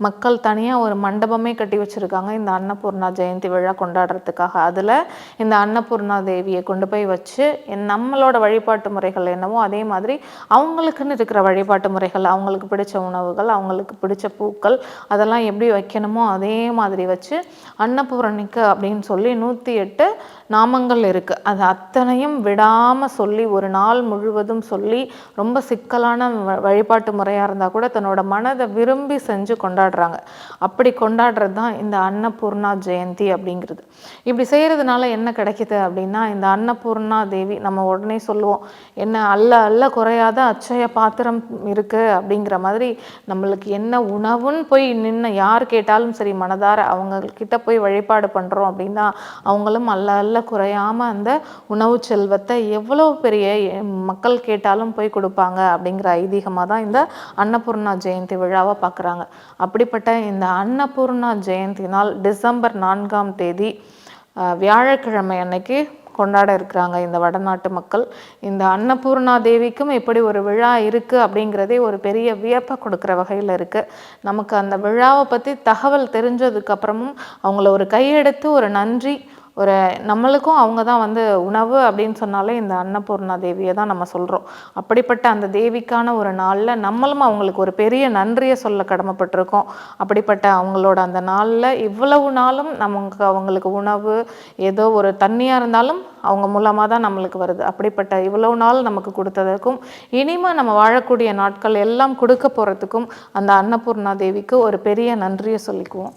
மக்கள் தனியாக ஒரு மண்டபமே கட்டி வச்சுருக்காங்க. இந்த அன்னபூர்ணா ஜெயந்தி விழா கொண்டாடுறதுக்காக. அதில் இந்த அன்னபூர்ணா தேவியை கொண்டு போய் வச்சு என் நம்மளோட வழிபாட்டு முறைகள் என்னவோ அதே மாதிரி அவங்களுக்குன்னு இருக்கிற வழிபாட்டு முறைகள் அவங்களுக்கு பிடிச்ச உணவுகள் அவங்களுக்கு பிடிச்ச பூக்கள் அதெல்லாம் எப்படி வைக்கணுமோ அதே மாதிரி வச்சு அன்னபூரணிக்கு அப்படின்னு சொல்லி நூற்றி எட்டு நாமங்கள் இருக்குது அது அத்தனையும் விடாமல் சொல்லி ஒரு நாள் முழுவதும் சொல்லி ரொம்ப சிக்கலான வ- வழிபாட்டு முறையாக இருந்தால் கூட தன்னோட மனதை விரும்பி செஞ்சு கொண்டாடுறாங்க. அப்படி கொண்டாடுறது தான் இந்த அன்னபூர்ணா ஜெயந்தி அப்படிங்கிறது. இப்படி செய்கிறதுனால என்ன கிடைக்குது அப்படின்னா இந்த அன்னபூர்ணா தேவி நம்ம உடனே சொல்லுவோம் என்ன அல்ல அல்ல குறையாத அச்சய பாத்திரம் இருக்குது அப்படிங்கிற மாதிரி நம்மளுக்கு என்ன உணவுன்னு போய் நின்று யார் கேட்டாலும் சரி மனதார அவங்கக்கிட்ட போய் வழிபாடு பண்ணுறோம் அப்படின்னா அவங்களும் அல்ல அல்ல குறையாமல் அந்த உணவு செல்வத்தை எவ்வளோ பெரிய மக்கள் கேட்டாலும் போய் கொடுப்பாங்க அப்படிங்கிற ஐதீகமாக தான் இந்த அன்னபூர்ணா ஜெயந்தி விழாவை பார்க்குறாங்க. அப்படிப்பட்ட இந்த அன்னபூர்ணா ஜெயந்தி நாள் டிசம்பர் நான்காம் தேதி வியாழக்கிழமை அன்னைக்கு கொண்டாட இருக்கிறாங்க இந்த வடநாட்டு மக்கள். இந்த அன்னபூர்ணா தேவிக்கும் இப்படி ஒரு விழா இருக்குது அப்படிங்கிறதே ஒரு பெரிய வியப்பை கொடுக்குற வகையில் இருக்குது நமக்கு அந்த விழாவை பற்றி தகவல் தெரிஞ்சதுக்கப்புறமும் அவங்கள ஒரு கையெடுத்து ஒரு நன்றி ஒரு நம்மளுக்கும் அவங்க தான் வந்து உணவு அப்படின்னு சொன்னாலே இந்த அன்னபூர்ணா தேவியை தான் நம்ம சொல்கிறோம் அப்படிப்பட்ட அந்த தேவிக்கான ஒரு நாளில் நம்மளும் அவங்களுக்கு ஒரு பெரிய நன்றியை சொல்ல கடமைப்பட்டிருக்கோம். அப்படிப்பட்ட அவங்களோட அந்த நாளில் இவ்வளவு நாளும் நமக்கு அவங்களுக்கு உணவு ஏதோ ஒரு தண்ணியாக இருந்தாலும் அவங்க மூலமாக தான் நம்மளுக்கு வருது. அப்படிப்பட்ட இவ்வளவு நாள் நமக்கு கொடுத்ததுக்கும் இனிமேல் நம்ம வாழக்கூடிய நாட்கள் எல்லாம் கொடுக்க போகிறதுக்கும் அந்த அன்னபூர்ணா தேவிக்கு ஒரு பெரிய நன்றியை சொல்லிக்குவோம்.